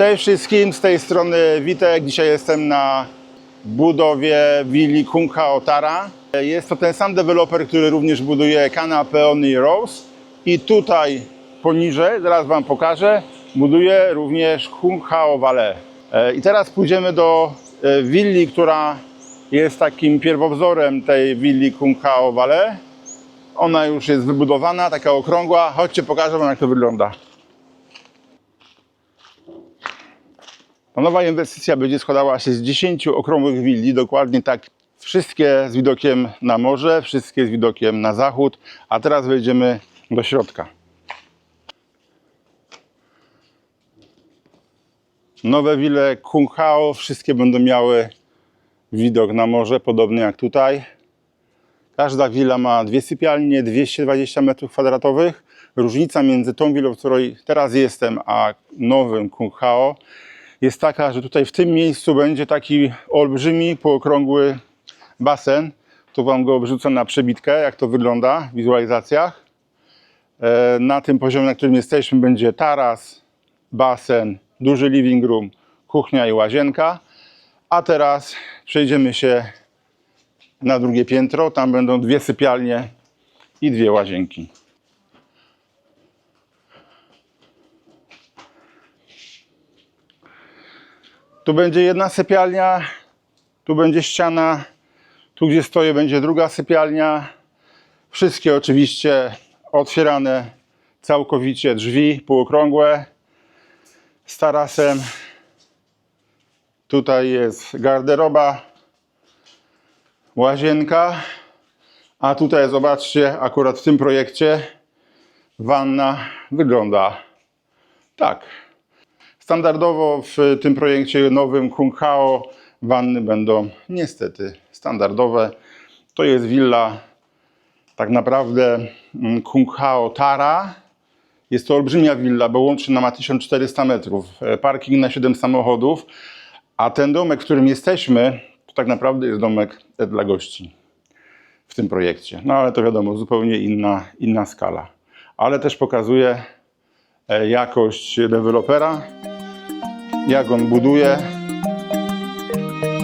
Cześć wszystkim, z tej strony Witek. Dzisiaj jestem na budowie willi Kunka Otara. Jest to ten sam deweloper, który również buduje Kana Peony Rose. I tutaj poniżej, zaraz Wam pokażę, buduje również Kung Hao Valley. E, I teraz pójdziemy do e, willi, która jest takim pierwowzorem tej willi Kung Hao Valley. Ona już jest wybudowana, taka okrągła. Chodźcie, pokażę Wam jak to wygląda. Ta nowa inwestycja będzie składała się z 10 okrągłych willi, dokładnie tak. Wszystkie z widokiem na morze, wszystkie z widokiem na zachód, a teraz wejdziemy do środka. Nowe wille Kung Hao, wszystkie będą miały widok na morze, podobny jak tutaj. Każda willa ma dwie sypialnie, 220 m2. Różnica między tą willą, w której teraz jestem, a nowym Kung Hao jest taka, że tutaj w tym miejscu będzie taki olbrzymi, półokrągły basen. Tu Wam go wrzucę na przebitkę, jak to wygląda w wizualizacjach. E, Na tym poziomie, na którym jesteśmy, będzie taras, basen, duży living room, kuchnia i łazienka. A teraz przejdziemy się na drugie piętro. Tam będą dwie sypialnie i dwie łazienki. Tu będzie jedna sypialnia, tu będzie ściana, tu gdzie stoję będzie druga sypialnia. Wszystkie oczywiście otwierane całkowicie drzwi półokrągłe z tarasem. Tutaj jest garderoba, łazienka, a tutaj zobaczcie, akurat w tym projekcie wanna wygląda tak. Standardowo w tym projekcie nowym Kung Hao wanny będą niestety standardowe. To jest willa tak naprawdę mm, Kung Hao Tara. Jest to olbrzymia willa, bo łącznie ma 1400 metrów. E, Parking na 7 samochodów. A ten domek, w którym jesteśmy, to tak naprawdę jest domek dla gości w tym projekcie. No ale to wiadomo, zupełnie inna, inna skala. Ale też pokazuje e, jakość dewelopera, jak on buduje. thank